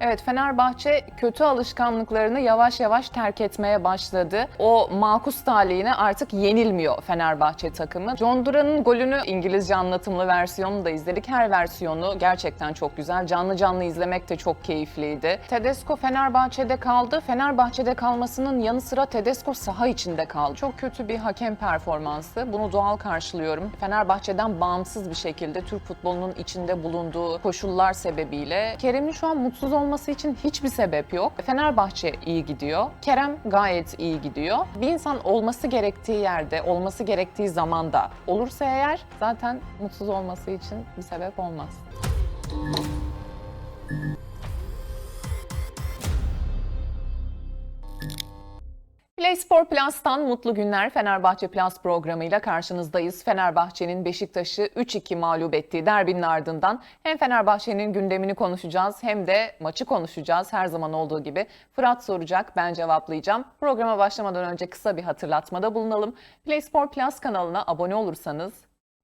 Evet Fenerbahçe kötü alışkanlıklarını yavaş yavaş terk etmeye başladı. O makus talihine artık yenilmiyor Fenerbahçe takımı. John Duran'ın golünü İngilizce anlatımlı versiyonunu da izledik. Her versiyonu gerçekten çok güzel. Canlı canlı izlemek de çok keyifliydi. Tedesco Fenerbahçe'de kaldı. Fenerbahçe'de kalmasının yanı sıra Tedesco saha içinde kaldı. Çok kötü bir hakem performansı. Bunu doğal karşılıyorum. Fenerbahçe'den bağımsız bir şekilde Türk futbolunun içinde bulunduğu koşullar sebebiyle Kerem'in şu an mutsuz olması için hiçbir sebep yok. Fenerbahçe iyi gidiyor. Kerem gayet iyi gidiyor. Bir insan olması gerektiği yerde, olması gerektiği zamanda olursa eğer zaten mutsuz olması için bir sebep olmaz. Play Spor Plus'tan mutlu günler Fenerbahçe Plus programıyla karşınızdayız. Fenerbahçe'nin Beşiktaş'ı 3-2 mağlup ettiği derbinin ardından hem Fenerbahçe'nin gündemini konuşacağız hem de maçı konuşacağız. Her zaman olduğu gibi Fırat soracak, ben cevaplayacağım. Programa başlamadan önce kısa bir hatırlatmada bulunalım. Play Spor Plus kanalına abone olursanız,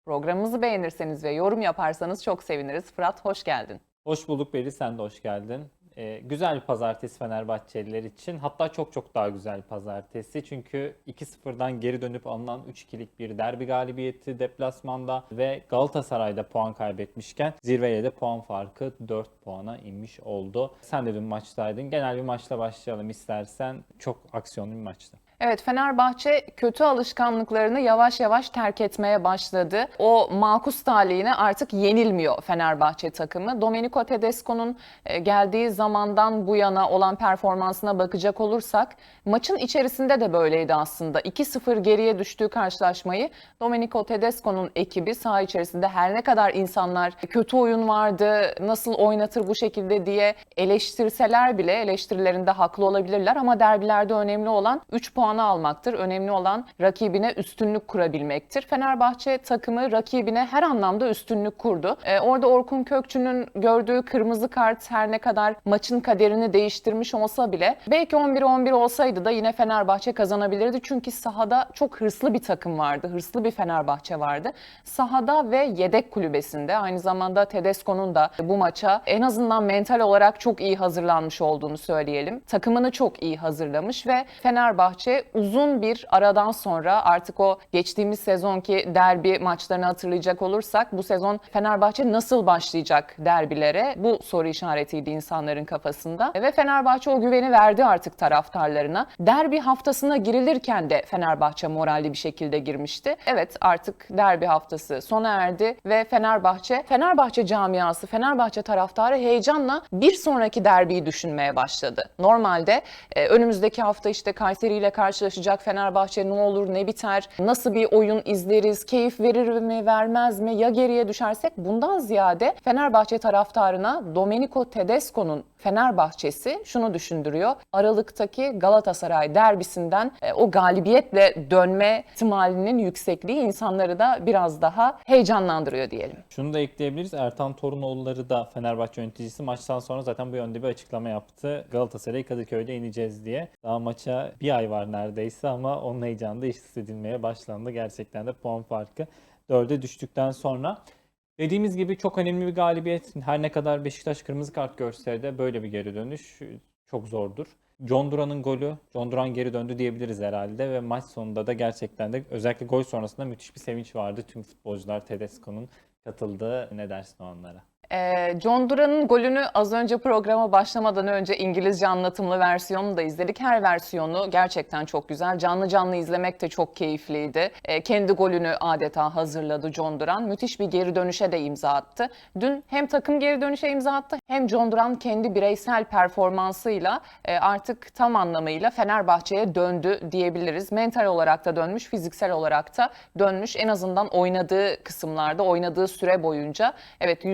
programımızı beğenirseniz ve yorum yaparsanız çok seviniriz. Fırat hoş geldin. Hoş bulduk Beri, sen de hoş geldin. Ee, güzel bir pazartesi Fenerbahçeliler için. Hatta çok çok daha güzel bir pazartesi. Çünkü 2-0'dan geri dönüp alınan 3-2'lik bir derbi galibiyeti deplasmanda ve Galatasaray'da puan kaybetmişken zirveye de puan farkı 4 puana inmiş oldu. Sen de dün maçtaydın. Genel bir maçla başlayalım istersen. Çok aksiyonlu bir maçtı. Evet Fenerbahçe kötü alışkanlıklarını yavaş yavaş terk etmeye başladı. O makus talihine artık yenilmiyor Fenerbahçe takımı. Domenico Tedesco'nun e, geldiği zamandan bu yana olan performansına bakacak olursak maçın içerisinde de böyleydi aslında. 2-0 geriye düştüğü karşılaşmayı Domenico Tedesco'nun ekibi saha içerisinde her ne kadar insanlar kötü oyun vardı, nasıl oynatır bu şekilde diye eleştirseler bile eleştirilerinde haklı olabilirler ama derbilerde önemli olan 3 puanı almaktır. Önemli olan rakibine üstünlük kurabilmektir. Fenerbahçe takımı rakibine her anlamda üstünlük kurdu. Ee, orada Orkun Kökçü'nün gördüğü kırmızı kart her ne kadar maçın kaderini değiştirmiş olsa bile belki 11-11 olsaydı da yine Fenerbahçe kazanabilirdi. Çünkü sahada çok hırslı bir takım vardı. Hırslı bir Fenerbahçe vardı. Sahada ve yedek kulübesinde aynı zamanda Tedesco'nun da bu maça en azından mental olarak çok iyi hazırlanmış olduğunu söyleyelim. Takımını çok iyi hazırlamış ve Fenerbahçe uzun bir aradan sonra artık o geçtiğimiz sezonki derbi maçlarını hatırlayacak olursak bu sezon Fenerbahçe nasıl başlayacak derbilere? Bu soru işaretiydi insanların kafasında. Ve Fenerbahçe o güveni verdi artık taraftarlarına. Derbi haftasına girilirken de Fenerbahçe moralli bir şekilde girmişti. Evet artık derbi haftası sona erdi ve Fenerbahçe, Fenerbahçe camiası, Fenerbahçe taraftarı heyecanla bir sonraki derbiyi düşünmeye başladı. Normalde e, önümüzdeki hafta işte Kayseri ile karşılaşacak Fenerbahçe ne olur ne biter, nasıl bir oyun izleriz, keyif verir mi vermez mi, ya geriye düşersek bundan ziyade Fenerbahçe taraftarına Domenico Tedesco'nun Fenerbahçesi şunu düşündürüyor. Aralıktaki Galatasaray derbisinden e, o galibiyetle dönme ihtimalinin yüksekliği insanları da biraz daha heyecanlandırıyor diyelim. Şunu da ekleyebiliriz. Ertan Torunoğulları da Fenerbahçe yöneticisi maçtan sonra zaten bu yönde bir açıklama yaptı. Galatasaray'ı Kadıköy'de ineceğiz diye. Daha maça bir ay var neredeyse ama onun heyecanı da hissedilmeye başlandı. Gerçekten de puan farkı dörde düştükten sonra. Dediğimiz gibi çok önemli bir galibiyet. Her ne kadar Beşiktaş kırmızı kart görse de böyle bir geri dönüş çok zordur. John Duran'ın golü, John Duran geri döndü diyebiliriz herhalde ve maç sonunda da gerçekten de özellikle gol sonrasında müthiş bir sevinç vardı. Tüm futbolcular Tedesco'nun katıldığı ne dersin o anlara? Ee, John Duran'ın golünü az önce programa başlamadan önce İngilizce anlatımlı versiyonunu da izledik. Her versiyonu gerçekten çok güzel. Canlı canlı izlemek de çok keyifliydi. Ee, kendi golünü adeta hazırladı John Duran. Müthiş bir geri dönüşe de imza attı. Dün hem takım geri dönüşe imza attı hem John Duran kendi bireysel performansıyla e, artık tam anlamıyla Fenerbahçe'ye döndü diyebiliriz. Mental olarak da dönmüş, fiziksel olarak da dönmüş. En azından oynadığı kısımlarda, oynadığı süre boyunca evet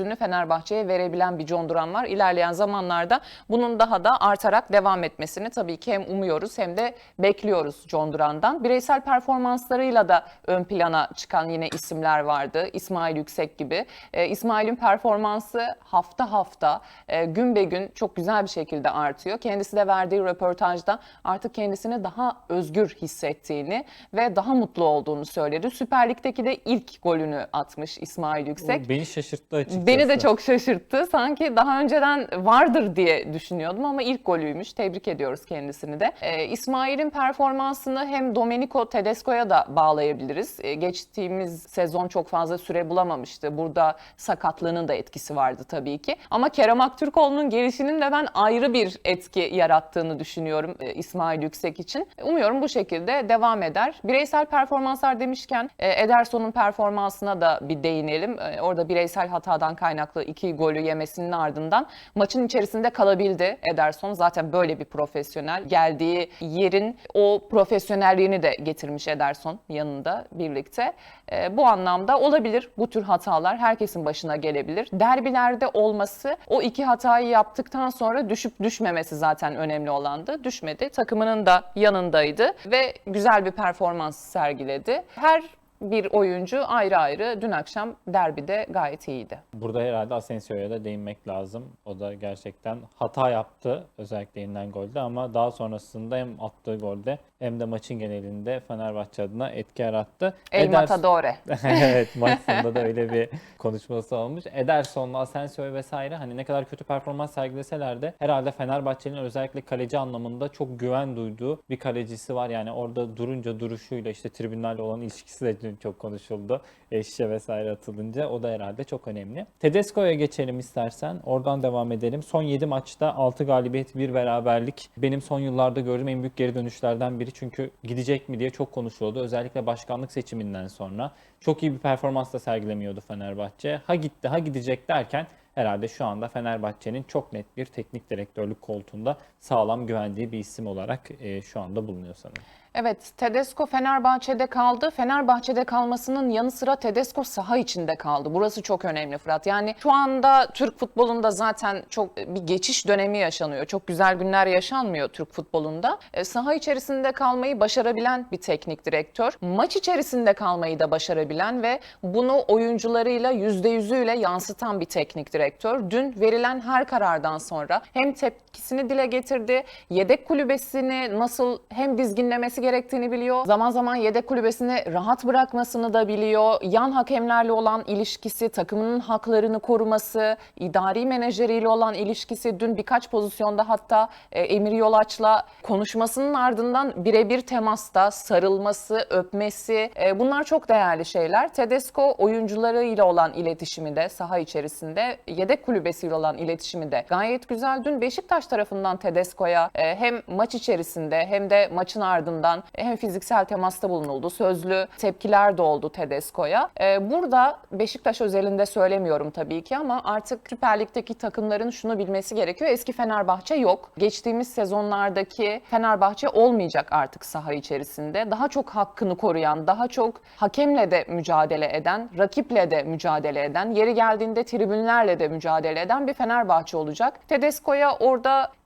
%100'ünü Fenerbahçe'ye verebilen bir John Duran var. İlerleyen zamanlarda bunun daha da artarak devam etmesini tabii ki hem umuyoruz hem de bekliyoruz John Duran'dan. Bireysel performanslarıyla da ön plana çıkan yine isimler vardı. İsmail Yüksek gibi. Ee, İsmail'in performansı hafta hafta, e, gün be gün çok güzel bir şekilde artıyor. Kendisi de verdiği röportajda artık kendisini daha özgür hissettiğini ve daha mutlu olduğunu söyledi. Süper Lig'deki de ilk golünü atmış İsmail Yüksek. Beni şaşırttı açıkçası. Açıkçası. Beni de çok şaşırttı. Sanki daha önceden vardır diye düşünüyordum ama ilk golüymüş. Tebrik ediyoruz kendisini de. Ee, İsmail'in performansını hem Domenico Tedesco'ya da bağlayabiliriz. Ee, geçtiğimiz sezon çok fazla süre bulamamıştı. Burada sakatlığının da etkisi vardı tabii ki. Ama Kerem Aktürkoğlu'nun gelişinin de ben ayrı bir etki yarattığını düşünüyorum e, İsmail Yüksek için. Umuyorum bu şekilde devam eder. Bireysel performanslar demişken e, Ederson'un performansına da bir değinelim. E, Orada bireysel hatadan kaynaklı iki golü yemesinin ardından maçın içerisinde kalabildi Ederson. Zaten böyle bir profesyonel. Geldiği yerin o profesyonelliğini de getirmiş Ederson yanında birlikte. E, Bu anlamda olabilir bu tür hatalar herkesin başına gelebilir. Derbilerde olması o iki hatayı yaptıktan sonra düşüp düşmemesi zaten önemli olandı. Düşmedi. Takımının da yanındaydı ve güzel bir performans sergiledi. Her bir oyuncu ayrı ayrı dün akşam derbide gayet iyiydi. Burada herhalde Asensio'ya da değinmek lazım. O da gerçekten hata yaptı özellikle yenilen golde ama daha sonrasında hem attığı golde hem de maçın genelinde Fenerbahçe adına etki yarattı. El Ederson- Matadore. evet maç sonunda da öyle bir konuşması olmuş. Ederson'la Asensio vesaire hani ne kadar kötü performans sergileseler de herhalde Fenerbahçe'nin özellikle kaleci anlamında çok güven duyduğu bir kalecisi var. Yani orada durunca duruşuyla işte tribünlerle olan ilişkisi de dün çok konuşuldu. Eşya vesaire atılınca o da herhalde çok önemli. Tedesco'ya geçelim istersen. Oradan devam edelim. Son 7 maçta 6 galibiyet, 1 beraberlik. Benim son yıllarda gördüğüm en büyük geri dönüşlerden biri. Çünkü gidecek mi diye çok konuşuluyordu. Özellikle başkanlık seçiminden sonra. Çok iyi bir performans da sergilemiyordu Fenerbahçe. Ha gitti ha gidecek derken herhalde şu anda Fenerbahçe'nin çok net bir teknik direktörlük koltuğunda sağlam güvendiği bir isim olarak e, şu anda bulunuyor sanırım. Evet, Tedesco Fenerbahçe'de kaldı. Fenerbahçe'de kalmasının yanı sıra Tedesco saha içinde kaldı. Burası çok önemli Fırat. Yani şu anda Türk futbolunda zaten çok bir geçiş dönemi yaşanıyor. Çok güzel günler yaşanmıyor Türk futbolunda. E, saha içerisinde kalmayı başarabilen bir teknik direktör. Maç içerisinde kalmayı da başarabilen ve bunu oyuncularıyla %100'üyle yansıtan bir teknik direktör. Dün verilen her karardan sonra hem tepkisini dile getirdi, yedek kulübesini nasıl hem dizginlemesi gerektiğini biliyor. Zaman zaman yedek kulübesini rahat bırakmasını da biliyor. Yan hakemlerle olan ilişkisi, takımının haklarını koruması, idari menajeriyle olan ilişkisi dün birkaç pozisyonda hatta e, Emir Yolaç'la konuşmasının ardından birebir temasta sarılması, öpmesi e, bunlar çok değerli şeyler. Tedesco oyuncularıyla olan iletişimi de saha içerisinde, yedek kulübesiyle olan iletişimi de gayet güzel. Dün Beşiktaş tarafından Tedesco'ya e, hem maç içerisinde hem de maçın ardından hem fiziksel temasta bulunuldu. Sözlü tepkiler de oldu Tedesco'ya. E, burada Beşiktaş özelinde söylemiyorum tabii ki ama artık Süper Lig'deki takımların şunu bilmesi gerekiyor. Eski Fenerbahçe yok. Geçtiğimiz sezonlardaki Fenerbahçe olmayacak artık saha içerisinde. Daha çok hakkını koruyan, daha çok hakemle de mücadele eden, rakiple de mücadele eden, yeri geldiğinde tribünlerle de mücadele eden bir Fenerbahçe olacak. Tedesco'ya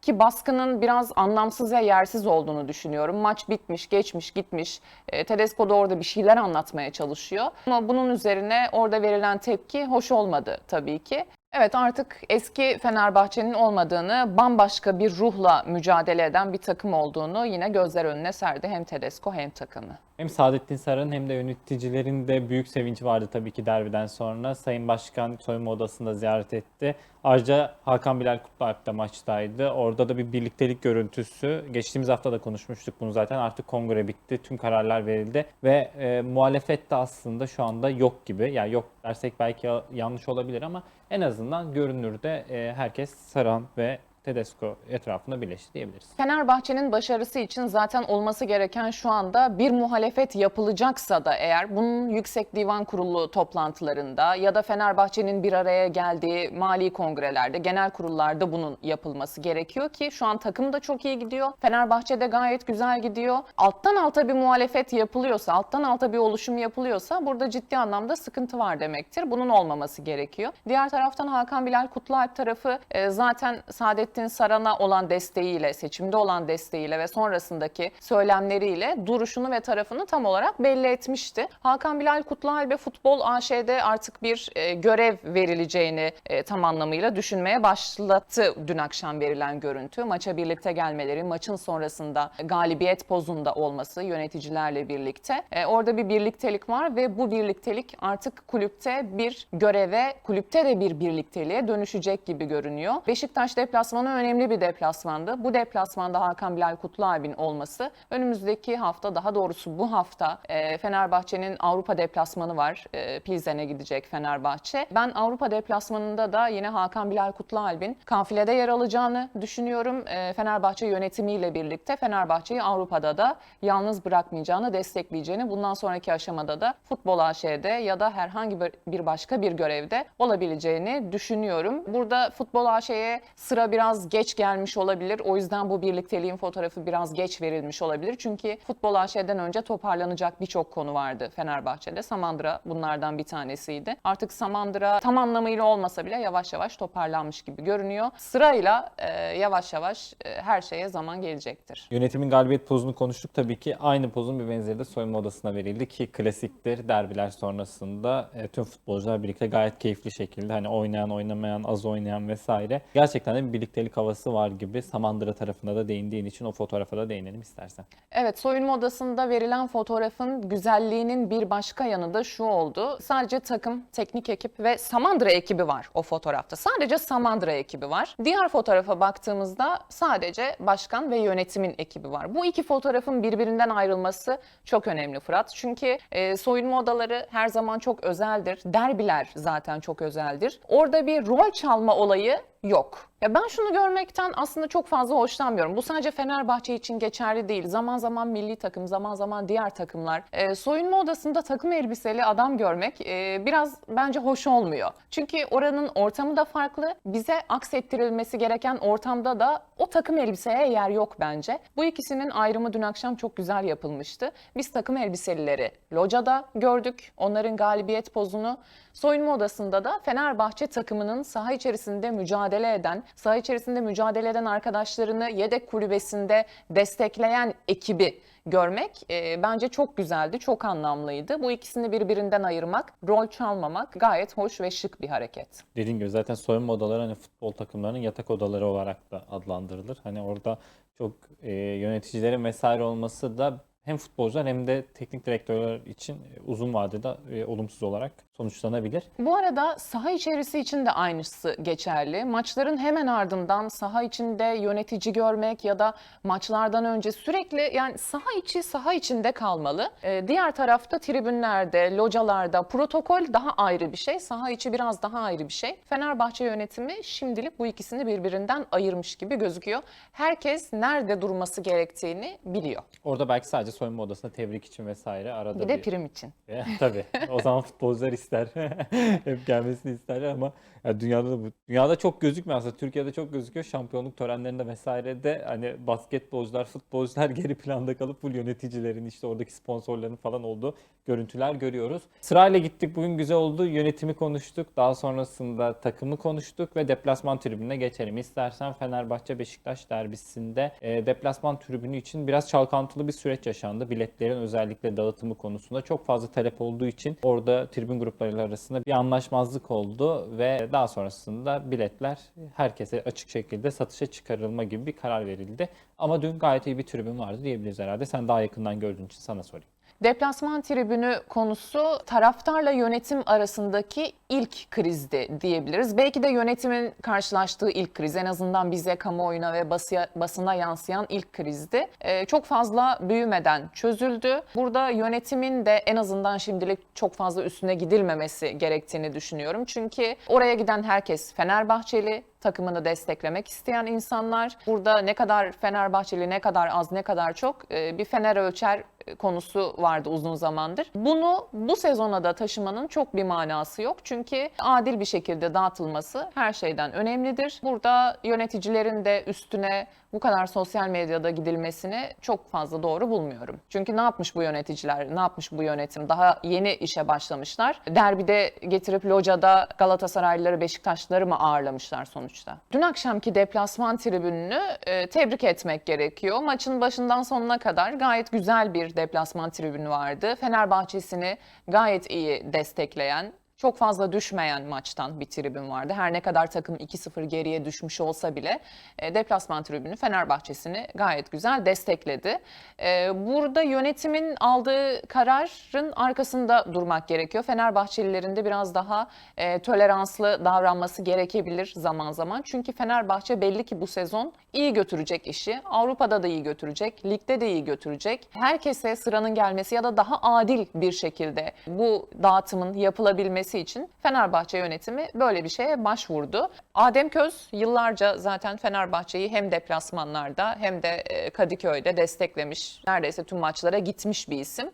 oradaki baskının biraz anlamsız ve yersiz olduğunu düşünüyorum. Maç bitmiş, geçmiş, gitmiş. E, Tedesco da orada bir şeyler anlatmaya çalışıyor. Ama bunun üzerine orada verilen tepki hoş olmadı tabii ki. Evet artık eski Fenerbahçe'nin olmadığını, bambaşka bir ruhla mücadele eden bir takım olduğunu yine gözler önüne serdi hem Tedesco hem takımı. Hem Saadettin Saran'ın hem de yöneticilerin de büyük sevinci vardı tabii ki derbiden sonra. Sayın Başkan soyunma odasında ziyaret etti. Ayrıca Hakan Bilal Kutlualp da maçtaydı. Orada da bir birliktelik görüntüsü. Geçtiğimiz hafta da konuşmuştuk bunu zaten. Artık kongre bitti. Tüm kararlar verildi. Ve e, muhalefet de aslında şu anda yok gibi. Yani yok dersek belki yanlış olabilir ama en azından görünürde e, herkes Saran ve Tedesco etrafında birleşti diyebiliriz. Fenerbahçe'nin başarısı için zaten olması gereken şu anda bir muhalefet yapılacaksa da eğer bunun Yüksek Divan Kurulu toplantılarında ya da Fenerbahçe'nin bir araya geldiği mali kongrelerde, genel kurullarda bunun yapılması gerekiyor ki şu an takım da çok iyi gidiyor. Fenerbahçe de gayet güzel gidiyor. Alttan alta bir muhalefet yapılıyorsa, alttan alta bir oluşum yapılıyorsa burada ciddi anlamda sıkıntı var demektir. Bunun olmaması gerekiyor. Diğer taraftan Hakan Bilal Kutlualp tarafı e, zaten Saadettin Fahrettin Saran'a olan desteğiyle, seçimde olan desteğiyle ve sonrasındaki söylemleriyle duruşunu ve tarafını tam olarak belli etmişti. Hakan Bilal Kutluay ve Futbol AŞ'de artık bir e, görev verileceğini e, tam anlamıyla düşünmeye başlattı dün akşam verilen görüntü. Maça birlikte gelmeleri, maçın sonrasında galibiyet pozunda olması yöneticilerle birlikte. E, orada bir birliktelik var ve bu birliktelik artık kulüpte bir göreve, kulüpte de bir birlikteliğe dönüşecek gibi görünüyor. Beşiktaş deplasmanı önemli bir deplasmandı. Bu deplasmanda Hakan Bilal Kutluay'ın olması önümüzdeki hafta daha doğrusu bu hafta e, Fenerbahçe'nin Avrupa deplasmanı var. E, Pilsen'e gidecek Fenerbahçe. Ben Avrupa deplasmanında da yine Hakan Bilal Kutlualp'in kafilede yer alacağını düşünüyorum. E, Fenerbahçe yönetimiyle birlikte Fenerbahçe'yi Avrupa'da da yalnız bırakmayacağını, destekleyeceğini, bundan sonraki aşamada da Futbol AŞ'de ya da herhangi bir başka bir görevde olabileceğini düşünüyorum. Burada Futbol AŞ'ye sıra biraz geç gelmiş olabilir. O yüzden bu birlikteliğin fotoğrafı biraz geç verilmiş olabilir. Çünkü Futbol AŞ'den önce toparlanacak birçok konu vardı Fenerbahçe'de. Samandıra bunlardan bir tanesiydi. Artık Samandıra tam anlamıyla olmasa bile yavaş yavaş toparlanmış gibi görünüyor. Sırayla e, yavaş yavaş e, her şeye zaman gelecektir. Yönetimin galibiyet pozunu konuştuk. Tabii ki aynı pozun bir benzeri de soyunma odasına verildi ki klasiktir. Derbiler sonrasında e, tüm futbolcular birlikte gayet keyifli şekilde hani oynayan, oynamayan, az oynayan vesaire. Gerçekten de bir birliktelik havası var gibi. Samandıra tarafına da değindiğin için o fotoğrafa da değinelim istersen. Evet, soyunma odasında verilen fotoğrafın güzelliğinin bir başka yanı da şu oldu. Sadece takım, teknik ekip ve Samandıra ekibi var o fotoğrafta. Sadece Samandıra ekibi var. Diğer fotoğrafa baktığımızda sadece başkan ve yönetimin ekibi var. Bu iki fotoğrafın birbirinden ayrılması çok önemli Fırat. Çünkü e, soyunma odaları her zaman çok özeldir. Derbiler zaten çok özeldir. Orada bir rol çalma olayı yok. Ya ben şunu görmekten aslında çok fazla hoşlanmıyorum. Bu sadece Fenerbahçe için geçerli değil. Zaman zaman milli takım, zaman zaman diğer takımlar. E, soyunma odasında takım elbiseli adam görmek e, biraz bence hoş olmuyor. Çünkü oranın ortamı da farklı. Bize aksettirilmesi gereken ortamda da o takım elbiseye yer yok bence. Bu ikisinin ayrımı dün akşam çok güzel yapılmıştı. Biz takım elbiselileri locada gördük. Onların galibiyet pozunu. Soyunma odasında da Fenerbahçe takımının saha içerisinde mücadele eden, saha içerisinde mücadele eden arkadaşlarını yedek kulübesinde destekleyen ekibi görmek e, bence çok güzeldi, çok anlamlıydı. Bu ikisini birbirinden ayırmak, rol çalmamak gayet hoş ve şık bir hareket. Dediğim gibi zaten soyunma odaları hani futbol takımlarının yatak odaları olarak da adlandırılır. Hani orada çok e, yöneticilerin vesaire olması da hem futbolcular hem de teknik direktörler için e, uzun vadede e, olumsuz olarak sonuçlanabilir. Bu arada saha içerisi için de aynısı geçerli. Maçların hemen ardından saha içinde yönetici görmek ya da maçlardan önce sürekli yani saha içi saha içinde kalmalı. Ee, diğer tarafta tribünlerde, localarda protokol daha ayrı bir şey. Saha içi biraz daha ayrı bir şey. Fenerbahçe yönetimi şimdilik bu ikisini birbirinden ayırmış gibi gözüküyor. Herkes nerede durması gerektiğini biliyor. Orada belki sadece soyunma odasında tebrik için vesaire arada Bir de prim için. E, Tabii. O zaman futbolcular ister. Hep gelmesini isterler ama ya dünyada da bu dünyada çok gözükmüyor aslında. Türkiye'de çok gözüküyor. Şampiyonluk törenlerinde vesairede hani basketbolcular, futbolcular geri planda kalıp bu yöneticilerin işte oradaki sponsorların falan olduğu görüntüler görüyoruz. Sırayla gittik. Bugün güzel oldu. Yönetimi konuştuk. Daha sonrasında takımı konuştuk ve deplasman tribününe geçelim. İstersen Fenerbahçe Beşiktaş derbisinde e, deplasman tribünü için biraz çalkantılı bir süreç yaşandı. Biletlerin özellikle dağıtımı konusunda çok fazla talep olduğu için orada tribün grupları arasında bir anlaşmazlık oldu ve daha sonrasında biletler herkese açık şekilde satışa çıkarılma gibi bir karar verildi. Ama dün gayet iyi bir tribün vardı diyebiliriz herhalde. Sen daha yakından gördüğün için sana sorayım. Deplasman tribünü konusu taraftarla yönetim arasındaki ilk krizdi diyebiliriz. Belki de yönetimin karşılaştığı ilk kriz en azından bize kamuoyuna ve basıya, basına yansıyan ilk krizdi. Ee, çok fazla büyümeden çözüldü. Burada yönetimin de en azından şimdilik çok fazla üstüne gidilmemesi gerektiğini düşünüyorum. Çünkü oraya giden herkes Fenerbahçeli, takımını desteklemek isteyen insanlar. Burada ne kadar Fenerbahçeli, ne kadar az, ne kadar çok e, bir Fener ölçer konusu vardı uzun zamandır. Bunu bu sezona da taşımanın çok bir manası yok. Çünkü adil bir şekilde dağıtılması her şeyden önemlidir. Burada yöneticilerin de üstüne bu kadar sosyal medyada gidilmesini çok fazla doğru bulmuyorum. Çünkü ne yapmış bu yöneticiler, ne yapmış bu yönetim? Daha yeni işe başlamışlar. Derbide getirip locada Galatasaraylıları, Beşiktaşlıları mı ağırlamışlar sonuçta? Dün akşamki deplasman tribününü e, tebrik etmek gerekiyor. Maçın başından sonuna kadar gayet güzel bir deplasman tribünü vardı. Fenerbahçe'sini gayet iyi destekleyen, çok fazla düşmeyen maçtan bir tribün vardı. Her ne kadar takım 2-0 geriye düşmüş olsa bile e, deplasman tribünü Fenerbahçe'sini gayet güzel destekledi. E, burada yönetimin aldığı kararın arkasında durmak gerekiyor. Fenerbahçelilerin de biraz daha e, toleranslı davranması gerekebilir zaman zaman. Çünkü Fenerbahçe belli ki bu sezon iyi götürecek işi. Avrupa'da da iyi götürecek, ligde de iyi götürecek. Herkese sıranın gelmesi ya da daha adil bir şekilde bu dağıtımın yapılabilmesi için Fenerbahçe yönetimi böyle bir şeye başvurdu. Adem Köz yıllarca zaten Fenerbahçe'yi hem deplasmanlarda hem de e, Kadıköy'de desteklemiş. Neredeyse tüm maçlara gitmiş bir isim.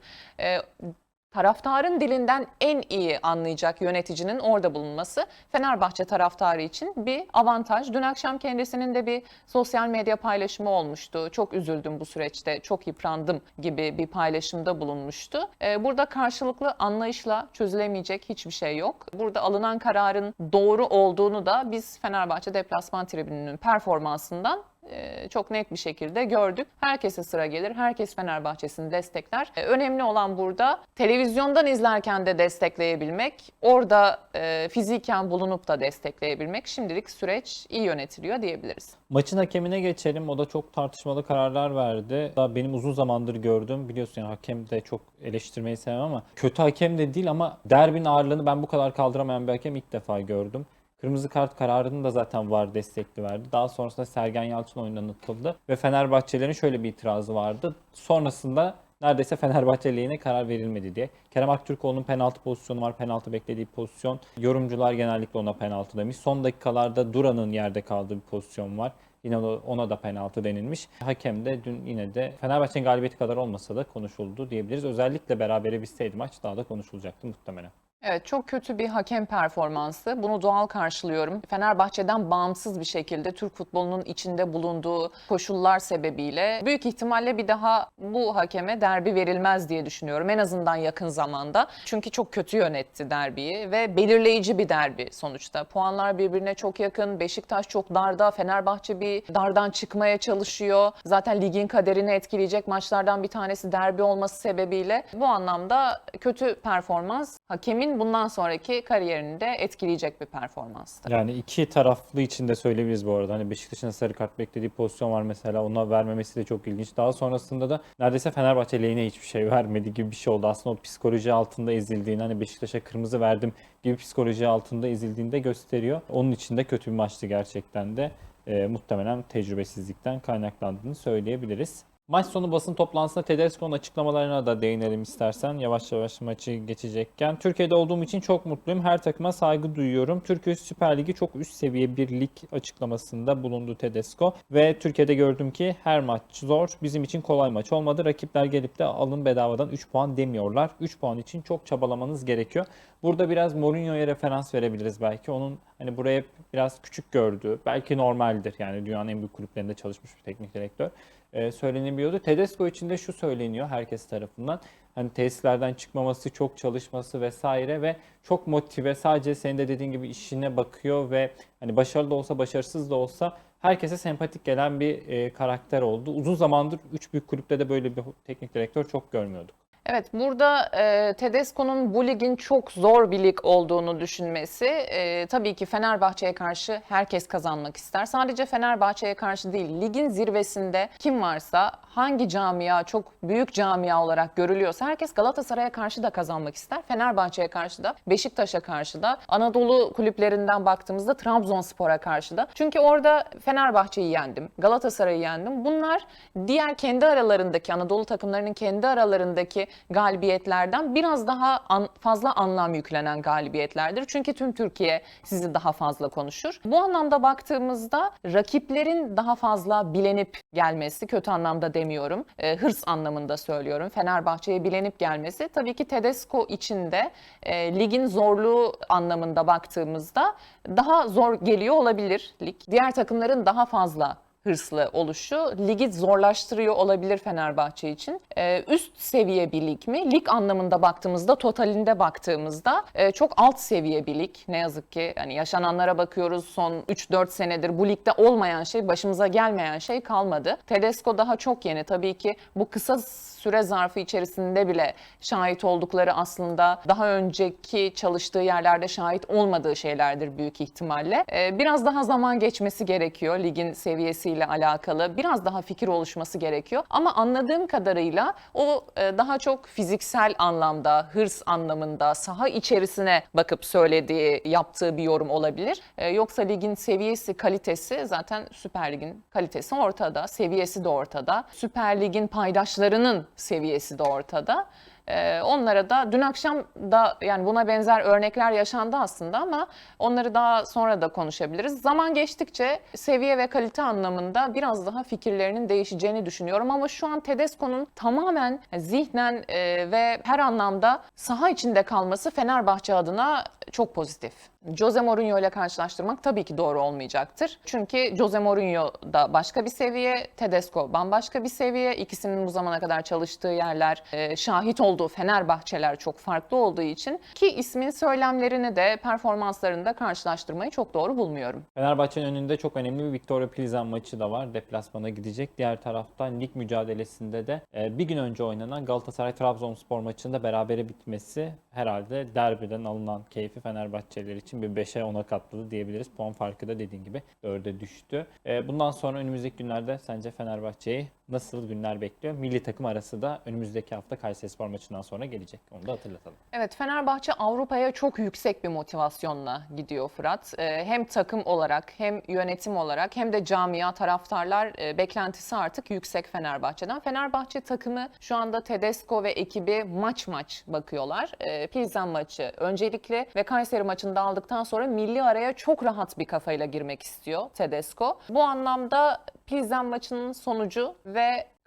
Taraftarın dilinden en iyi anlayacak yöneticinin orada bulunması Fenerbahçe taraftarı için bir avantaj. Dün akşam kendisinin de bir sosyal medya paylaşımı olmuştu. Çok üzüldüm bu süreçte, çok yıprandım gibi bir paylaşımda bulunmuştu. Ee, Burada karşılıklı anlayışla çözülemeyecek hiçbir şey yok. Burada alınan kararın doğru olduğunu da biz Fenerbahçe deplasman tribününün performansından e, çok net bir şekilde gördük. Herkese sıra gelir, herkes Fenerbahçe'sini destekler. E, Önemli olan burada televizyondan izlerken de destekleyebilmek, orada e, fiziken bulunup da destekleyebilmek. Şimdilik süreç iyi yönetiliyor diyebiliriz. Maçın hakemine geçelim. O da çok tartışmalı kararlar verdi. Daha benim uzun zamandır gördüğüm biliyorsun yani hakem de çok eleştirmeyi sevmem ama kötü hakem de değil ama derbinin ağırlığını ben bu kadar kaldıramayan bir hakem ilk defa gördüm. Kırmızı kart kararını da zaten var destekli verdi. Daha sonrasında Sergen Yalçın oyundan atıldı ve Fenerbahçelerin şöyle bir itirazı vardı. Sonrasında neredeyse Fenerbahçe lehine karar verilmedi diye. Kerem Aktürkoğlu'nun penaltı pozisyonu var. Penaltı beklediği pozisyon. Yorumcular genellikle ona penaltı demiş. Son dakikalarda Duran'ın yerde kaldığı bir pozisyon var. Yine ona da penaltı denilmiş. Hakem de dün yine de Fenerbahçe'nin galibiyeti kadar olmasa da konuşuldu diyebiliriz. Özellikle berabere bitseydi maç daha da konuşulacaktı muhtemelen. Evet çok kötü bir hakem performansı. Bunu doğal karşılıyorum. Fenerbahçe'den bağımsız bir şekilde Türk futbolunun içinde bulunduğu koşullar sebebiyle büyük ihtimalle bir daha bu hakeme derbi verilmez diye düşünüyorum. En azından yakın zamanda. Çünkü çok kötü yönetti derbiyi ve belirleyici bir derbi sonuçta. Puanlar birbirine çok yakın. Beşiktaş çok darda. Fenerbahçe bir dardan çıkmaya çalışıyor. Zaten ligin kaderini etkileyecek maçlardan bir tanesi derbi olması sebebiyle bu anlamda kötü performans hakemin bundan sonraki kariyerini de etkileyecek bir performanstı. Yani iki taraflı için de söyleyebiliriz bu arada. Hani Beşiktaş'ın sarı kart beklediği pozisyon var mesela. Ona vermemesi de çok ilginç. Daha sonrasında da neredeyse Fenerbahçe lehine hiçbir şey vermedi gibi bir şey oldu. Aslında o psikoloji altında ezildiğini hani Beşiktaş'a kırmızı verdim gibi psikoloji altında ezildiğini de gösteriyor. Onun için de kötü bir maçtı gerçekten de. Ee, muhtemelen tecrübesizlikten kaynaklandığını söyleyebiliriz. Maç sonu basın toplantısında Tedesco'nun açıklamalarına da değinelim istersen yavaş yavaş maçı geçecekken. Türkiye'de olduğum için çok mutluyum. Her takıma saygı duyuyorum. Türkiye Süper Ligi çok üst seviye bir lig açıklamasında bulundu Tedesco. Ve Türkiye'de gördüm ki her maç zor. Bizim için kolay maç olmadı. Rakipler gelip de alın bedavadan 3 puan demiyorlar. 3 puan için çok çabalamanız gerekiyor. Burada biraz Mourinho'ya referans verebiliriz belki. Onun hani buraya biraz küçük gördüğü, belki normaldir. Yani dünyanın en büyük kulüplerinde çalışmış bir teknik direktör e, söylenebiliyordu. Tedesco için de şu söyleniyor herkes tarafından. Hani tesislerden çıkmaması, çok çalışması vesaire ve çok motive. Sadece senin de dediğin gibi işine bakıyor ve hani başarılı da olsa başarısız da olsa herkese sempatik gelen bir e, karakter oldu. Uzun zamandır üç büyük kulüpte de böyle bir teknik direktör çok görmüyorduk. Evet burada e, Tedesco'nun bu ligin çok zor bir lig olduğunu düşünmesi e, tabii ki Fenerbahçe'ye karşı herkes kazanmak ister. Sadece Fenerbahçe'ye karşı değil ligin zirvesinde kim varsa hangi camia çok büyük camia olarak görülüyorsa herkes Galatasaray'a karşı da kazanmak ister. Fenerbahçe'ye karşı da Beşiktaş'a karşı da Anadolu kulüplerinden baktığımızda Trabzonspor'a karşı da. Çünkü orada Fenerbahçe'yi yendim, Galatasaray'ı yendim. Bunlar diğer kendi aralarındaki Anadolu takımlarının kendi aralarındaki galibiyetlerden biraz daha an- fazla anlam yüklenen galibiyetlerdir. Çünkü tüm Türkiye sizi daha fazla konuşur. Bu anlamda baktığımızda rakiplerin daha fazla bilenip gelmesi, kötü anlamda demiyorum, e, hırs anlamında söylüyorum. Fenerbahçe'ye bilenip gelmesi tabii ki Tedesco için de e, ligin zorluğu anlamında baktığımızda daha zor geliyor olabilir lig. Diğer takımların daha fazla hırslı oluşu ligi zorlaştırıyor olabilir Fenerbahçe için. Ee, üst seviye bir lig mi? Lig anlamında baktığımızda, totalinde baktığımızda e, çok alt seviye bir lig. Ne yazık ki yani yaşananlara bakıyoruz son 3-4 senedir bu ligde olmayan şey, başımıza gelmeyen şey kalmadı. Tedesco daha çok yeni. Tabii ki bu kısa süre zarfı içerisinde bile şahit oldukları aslında daha önceki çalıştığı yerlerde şahit olmadığı şeylerdir büyük ihtimalle. Ee, biraz daha zaman geçmesi gerekiyor ligin seviyesiyle alakalı. Biraz daha fikir oluşması gerekiyor. Ama anladığım kadarıyla o e, daha çok fiziksel anlamda, hırs anlamında, saha içerisine bakıp söylediği, yaptığı bir yorum olabilir. Ee, yoksa ligin seviyesi, kalitesi zaten Süper Lig'in kalitesi ortada, seviyesi de ortada. Süper Lig'in paydaşlarının seviyesi de ortada. Ee, onlara da dün akşam da yani buna benzer örnekler yaşandı aslında ama onları daha sonra da konuşabiliriz. Zaman geçtikçe seviye ve kalite anlamında biraz daha fikirlerinin değişeceğini düşünüyorum ama şu an Tedesco'nun tamamen zihnen e, ve her anlamda saha içinde kalması Fenerbahçe adına çok pozitif. Jose Mourinho ile karşılaştırmak tabii ki doğru olmayacaktır. Çünkü Jose Mourinho da başka bir seviye, Tedesco bambaşka bir seviye. İkisinin bu zamana kadar çalıştığı yerler, e, şahit olduğu Fenerbahçeler çok farklı olduğu için ki ismin söylemlerini de performanslarını da karşılaştırmayı çok doğru bulmuyorum. Fenerbahçe'nin önünde çok önemli bir Victoria Plzen maçı da var. Deplasmana gidecek. Diğer taraftan lig mücadelesinde de e, bir gün önce oynanan Galatasaray-Trabzonspor maçında berabere bitmesi herhalde derbiden alınan keyfi Fenerbahçeliler için bir 5'e 10'a katladı diyebiliriz. Puan farkı da dediğin gibi 4'e düştü. E, bundan sonra önümüzdeki günlerde sence Fenerbahçe'yi nasıl günler bekliyor? Milli takım arası da önümüzdeki hafta Kayserispor maçından sonra gelecek. Onu da hatırlatalım. Evet Fenerbahçe Avrupa'ya çok yüksek bir motivasyonla gidiyor Fırat. Ee, hem takım olarak hem yönetim olarak hem de camia taraftarlar e, beklentisi artık yüksek Fenerbahçe'den. Fenerbahçe takımı şu anda Tedesco ve ekibi maç maç bakıyorlar. Ee, Pilsen maçı öncelikle ve Kayseri maçını da aldıktan sonra milli araya çok rahat bir kafayla girmek istiyor Tedesco. Bu anlamda Pilsen maçının sonucu ve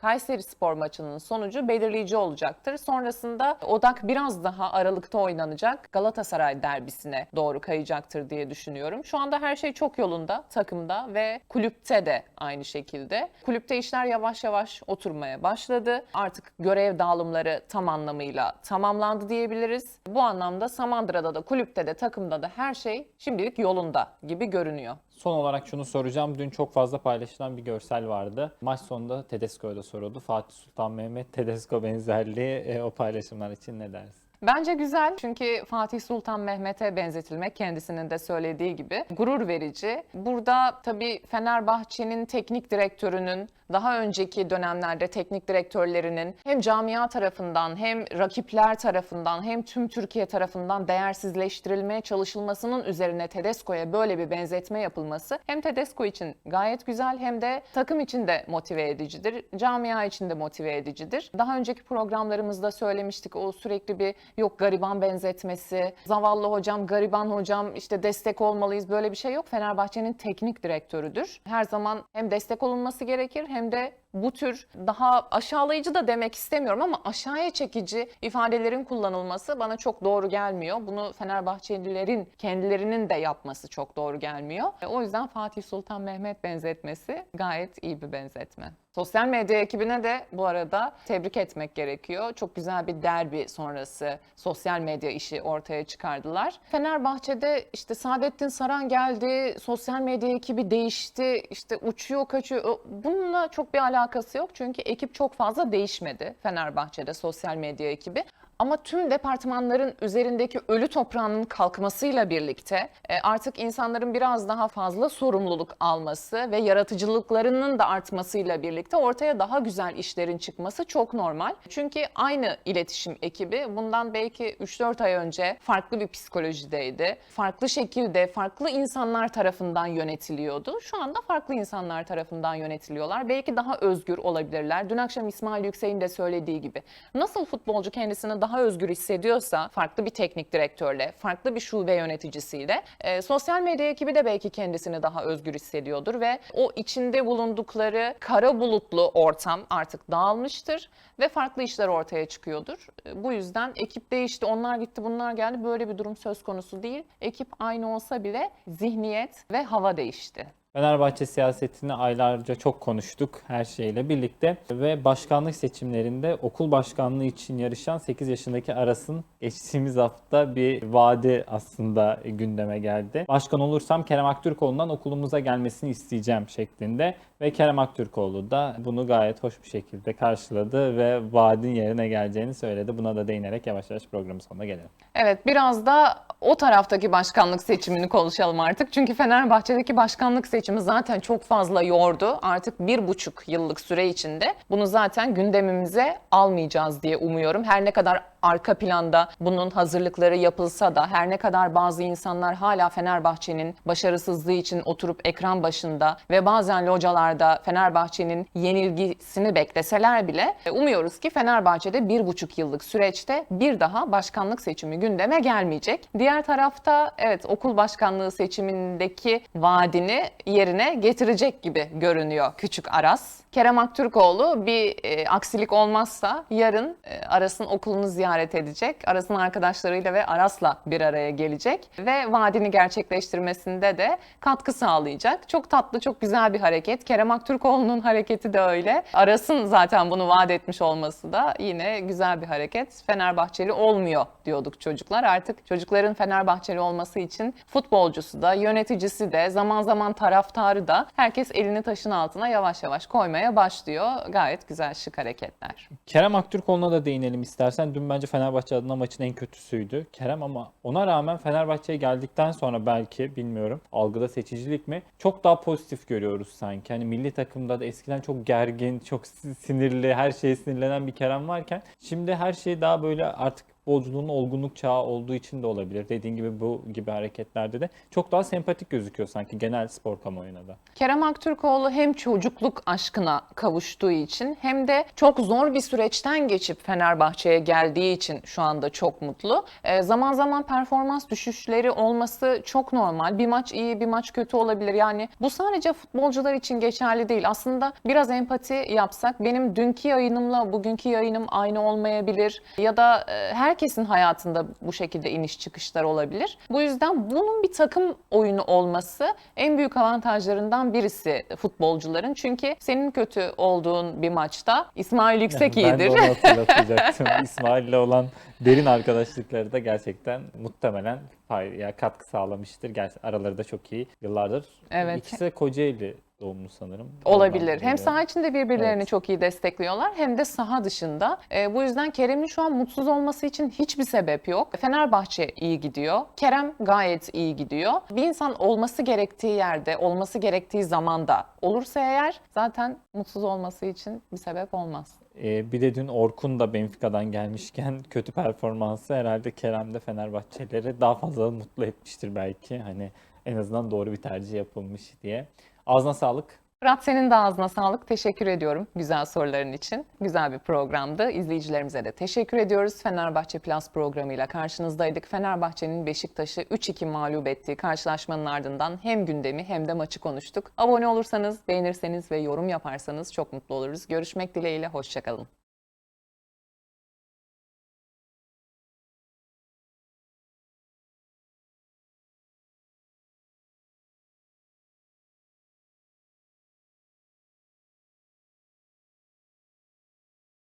Kayseri Spor maçının sonucu belirleyici olacaktır. Sonrasında odak biraz daha Aralık'ta oynanacak Galatasaray derbisine doğru kayacaktır diye düşünüyorum. Şu anda her şey çok yolunda takımda ve kulüpte de aynı şekilde. Kulüpte işler yavaş yavaş oturmaya başladı. Artık görev dağılımları tam anlamıyla tamamlandı diyebiliriz. Bu anlamda Samandıra'da da kulüpte de takımda da her şey şimdilik yolunda gibi görünüyor. Son olarak şunu soracağım. Dün çok fazla paylaşılan bir görsel vardı. Maç sonunda Tedesco'ya da soruldu. Fatih Sultan Mehmet Tedesco benzerliği e, o paylaşımlar için ne dersin? Bence güzel çünkü Fatih Sultan Mehmet'e benzetilmek kendisinin de söylediği gibi gurur verici. Burada tabii Fenerbahçe'nin teknik direktörünün daha önceki dönemlerde teknik direktörlerinin hem camia tarafından hem rakipler tarafından hem tüm Türkiye tarafından değersizleştirilmeye çalışılmasının üzerine Tedesco'ya böyle bir benzetme yapılması hem Tedesco için gayet güzel hem de takım için de motive edicidir. Camia için de motive edicidir. Daha önceki programlarımızda söylemiştik o sürekli bir yok gariban benzetmesi, zavallı hocam, gariban hocam işte destek olmalıyız böyle bir şey yok. Fenerbahçe'nin teknik direktörüdür. Her zaman hem destek olunması gerekir hem de bu tür daha aşağılayıcı da demek istemiyorum ama aşağıya çekici ifadelerin kullanılması bana çok doğru gelmiyor. Bunu Fenerbahçelilerin kendilerinin de yapması çok doğru gelmiyor. E, O yüzden Fatih Sultan Mehmet benzetmesi gayet iyi bir benzetme. Sosyal medya ekibine de bu arada tebrik etmek gerekiyor. Çok güzel bir derbi sonrası sosyal medya işi ortaya çıkardılar. Fenerbahçe'de işte Saadettin Saran geldi, sosyal medya ekibi değişti, işte uçuyor kaçıyor. Bununla çok bir alakası yok çünkü ekip çok fazla değişmedi Fenerbahçe'de sosyal medya ekibi. Ama tüm departmanların üzerindeki ölü toprağının kalkmasıyla birlikte e, artık insanların biraz daha fazla sorumluluk alması ve yaratıcılıklarının da artmasıyla birlikte ortaya daha güzel işlerin çıkması çok normal. Çünkü aynı iletişim ekibi bundan belki 3-4 ay önce farklı bir psikolojideydi. Farklı şekilde farklı insanlar tarafından yönetiliyordu. Şu anda farklı insanlar tarafından yönetiliyorlar. Belki daha özgür olabilirler. Dün akşam İsmail Yüksek'in de söylediği gibi. Nasıl futbolcu kendisini daha özgür hissediyorsa farklı bir teknik direktörle, farklı bir şube yöneticisiyle e, sosyal medya ekibi de belki kendisini daha özgür hissediyordur ve o içinde bulundukları kara bulutlu ortam artık dağılmıştır ve farklı işler ortaya çıkıyordur. E, Bu yüzden ekip değişti, onlar gitti, bunlar geldi. Böyle bir durum söz konusu değil. Ekip aynı olsa bile zihniyet ve hava değişti. Fenerbahçe siyasetini aylarca çok konuştuk her şeyle birlikte ve başkanlık seçimlerinde okul başkanlığı için yarışan 8 yaşındaki Aras'ın geçtiğimiz hafta bir vaadi aslında gündeme geldi. Başkan olursam Kerem Aktürkoğlu'ndan okulumuza gelmesini isteyeceğim şeklinde ve Kerem Aktürkoğlu da bunu gayet hoş bir şekilde karşıladı ve vaadin yerine geleceğini söyledi. Buna da değinerek yavaş yavaş programın sonuna gelelim. Evet biraz da o taraftaki başkanlık seçimini konuşalım artık. Çünkü Fenerbahçe'deki başkanlık seçimi zaten çok fazla yordu. Artık bir buçuk yıllık süre içinde bunu zaten gündemimize almayacağız diye umuyorum. Her ne kadar arka planda bunun hazırlıkları yapılsa da her ne kadar bazı insanlar hala Fenerbahçe'nin başarısızlığı için oturup ekran başında ve bazen localarda Fenerbahçe'nin yenilgisini bekleseler bile e, umuyoruz ki Fenerbahçe'de bir buçuk yıllık süreçte bir daha başkanlık seçimi gündeme gelmeyecek. Diğer tarafta evet okul başkanlığı seçimindeki vaadini yerine getirecek gibi görünüyor küçük Aras. Kerem Aktürkoğlu bir e, aksilik olmazsa yarın e, Aras'ın okulunu ziyaret edecek. Aras'ın arkadaşlarıyla ve Aras'la bir araya gelecek ve vaadini gerçekleştirmesinde de katkı sağlayacak. Çok tatlı, çok güzel bir hareket. Kerem Aktürkoğlu'nun hareketi de öyle. Aras'ın zaten bunu vaat etmiş olması da yine güzel bir hareket. Fenerbahçeli olmuyor diyorduk çocuklar. Artık çocukların Fenerbahçeli olması için futbolcusu da, yöneticisi de, zaman zaman taraftarı da herkes elini taşın altına yavaş yavaş koymaya başlıyor. Gayet güzel şık hareketler. Kerem Aktürkoğlu'na da değinelim istersen. Dün bence Fenerbahçe adına maçın en kötüsüydü Kerem ama ona rağmen Fenerbahçe'ye geldikten sonra belki bilmiyorum algıda seçicilik mi çok daha pozitif görüyoruz sanki. Hani milli takımda da eskiden çok gergin, çok sinirli, her şeye sinirlenen bir Kerem varken şimdi her şey daha böyle artık futbolculuğun olgunluk çağı olduğu için de olabilir. Dediğin gibi bu gibi hareketlerde de çok daha sempatik gözüküyor sanki genel spor kamuoyuna da. Kerem Aktürkoğlu hem çocukluk aşkına kavuştuğu için hem de çok zor bir süreçten geçip Fenerbahçe'ye geldiği için şu anda çok mutlu. Ee, zaman zaman performans düşüşleri olması çok normal. Bir maç iyi, bir maç kötü olabilir. Yani bu sadece futbolcular için geçerli değil. Aslında biraz empati yapsak benim dünkü yayınımla bugünkü yayınım aynı olmayabilir. Ya da e, herkesin hayatında bu şekilde iniş çıkışlar olabilir. Bu yüzden bunun bir takım oyunu olması en büyük avantajlarından birisi futbolcuların. Çünkü senin kötü olduğun bir maçta İsmail Yüksek Yani ben de iyidir. onu hatırlatacaktım. İsmail'le olan derin arkadaşlıkları da gerçekten muhtemelen fay- ya katkı sağlamıştır. Gerçi araları da çok iyi yıllardır. Evet. İkisi de Kocaeli doğumlu sanırım. Ondan Olabilir. Hem saha içinde birbirlerini Evet. çok iyi destekliyorlar hem de saha dışında. E, bu yüzden Kerem'in şu an mutsuz olması için hiçbir sebep yok. Fenerbahçe iyi gidiyor. Kerem gayet iyi gidiyor. Bir insan olması gerektiği yerde, olması gerektiği zamanda olursa eğer zaten mutsuz olması için bir sebep olmaz. Ee, bir de dün Orkun da Benfica'dan gelmişken kötü performansı herhalde Kerem de Fenerbahçeleri daha fazla mutlu etmiştir belki. Hani en azından doğru bir tercih yapılmış diye. Ağzına sağlık. Fırat senin de ağzına sağlık. Teşekkür ediyorum güzel soruların için. Güzel bir programdı. İzleyicilerimize de teşekkür ediyoruz. Fenerbahçe Plus programıyla karşınızdaydık. Fenerbahçe'nin Beşiktaş'ı 3-2 mağlup ettiği karşılaşmanın ardından hem gündemi hem de maçı konuştuk. Abone olursanız, beğenirseniz ve yorum yaparsanız çok mutlu oluruz. Görüşmek dileğiyle, hoşçakalın.